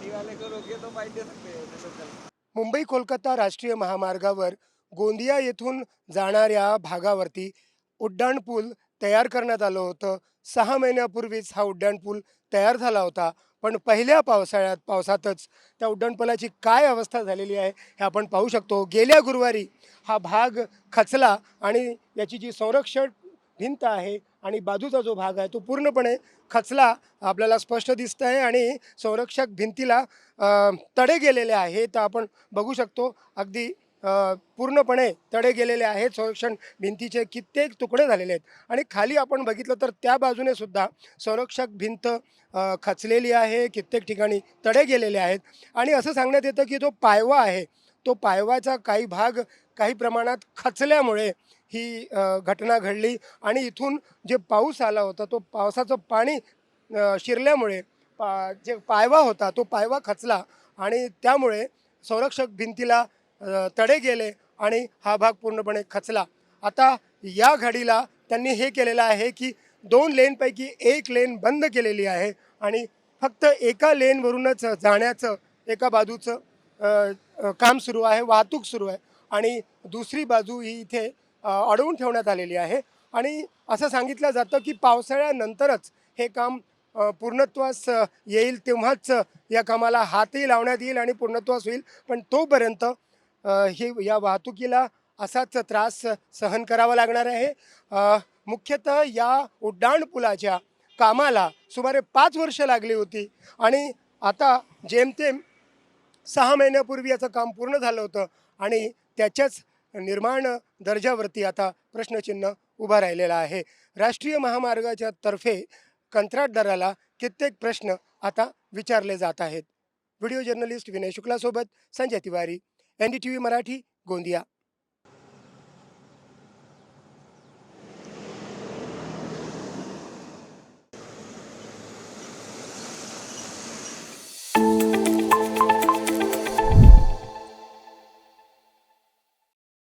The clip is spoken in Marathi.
गाड़ी वाले को रोके तो दे सकते हैं मुंबई कोलकाता राष्ट्रीय महामार्गावर गोंदिया येथून जाणाऱ्या भागावरती उड्डाणपूल तयार करण्यात आलं होतं. सहा महिन्यापूर्वीच हा उड्डाणपूल तयार झाला होता. पण पहिल्या पावसाळ्यात पावसातच त्या उड्डाणपुलाची काय अवस्था झालेली आहे हे आपण पाहू शकतो. गेल्या गुरुवारी हा भाग खचला आणि याची जी संरक्षण भिंत आहे आणि बाजूचा जो भाग आहे तो पूर्णपणे खचला आपल्याला स्पष्ट दिसत आहे आणि संरक्षक भिंतीला तडे गेलेले आहे. तर आपण बघू शकतो अगदी पूर्णपणे तडे गेलेले आहेत. संरक्षण भिंतीचे कित्येक तुकडे झालेले आहेत. आणि खाली आपण बघितलं तर त्या बाजूने सुद्धा संरक्षक भिंत खचलेली आहे. कित्येक ठिकाणी तडे गेलेले आहेत. आणि असं सांगण्यात येतं की जो पायवा आहे तो पायवाचा काही भाग काही प्रमाणात खचल्यामुळे ही घटना घडली आणि इथून जे पाऊस आला होता तो पावसाचं पाणी शिरल्यामुळे पा जे पायवा होता तो पायवा खचला आणि त्यामुळे संरक्षक भिंतीला तडे गेले आणि हा भाग पूर्णपणे खचला. आता या घडीला त्यांनी हे केलेलं आहे की दोन लेनपैकी एक लेन बंद केलेली आहे आणि फक्त एका लेनवरूनच जाण्याचं एका बाजूचं काम सुरू आहे वाहतूक सुरू आहे आणि दुसरी बाजू ही इथे अडवून ठेवण्यात आलेली आहे. आणि असं सांगितलं जातं की पावसाळ्यानंतरच हे काम पूर्णत्वास येईल तेव्हाच या कामाला हातही लावण्यात येईल आणि पूर्णत्वास होईल. पण तोपर्यंत हे या वाहतुकीला असाच त्रास सहन करावा लागणार आहे. मुख्यतः या उड्डाणपुलाच्या कामाला सुमारे पाच वर्ष लागली होती. आणि आता जेमतेम सहा महिन्यापूर्वी याचं काम पूर्ण झालं होतं आणि त्याच्याच निर्माण दर्जावरती आता प्रश्नचिन्ह उभा राहिलेला आहे. राष्ट्रीय महामार्गाच्या तर्फे कंत्राटदाराला कित्येक प्रश्न आता विचारले जात आहेत. Video journalist Vinay शुक्लासोबत Sanjay Tiwari N D T V Marathi Gondia.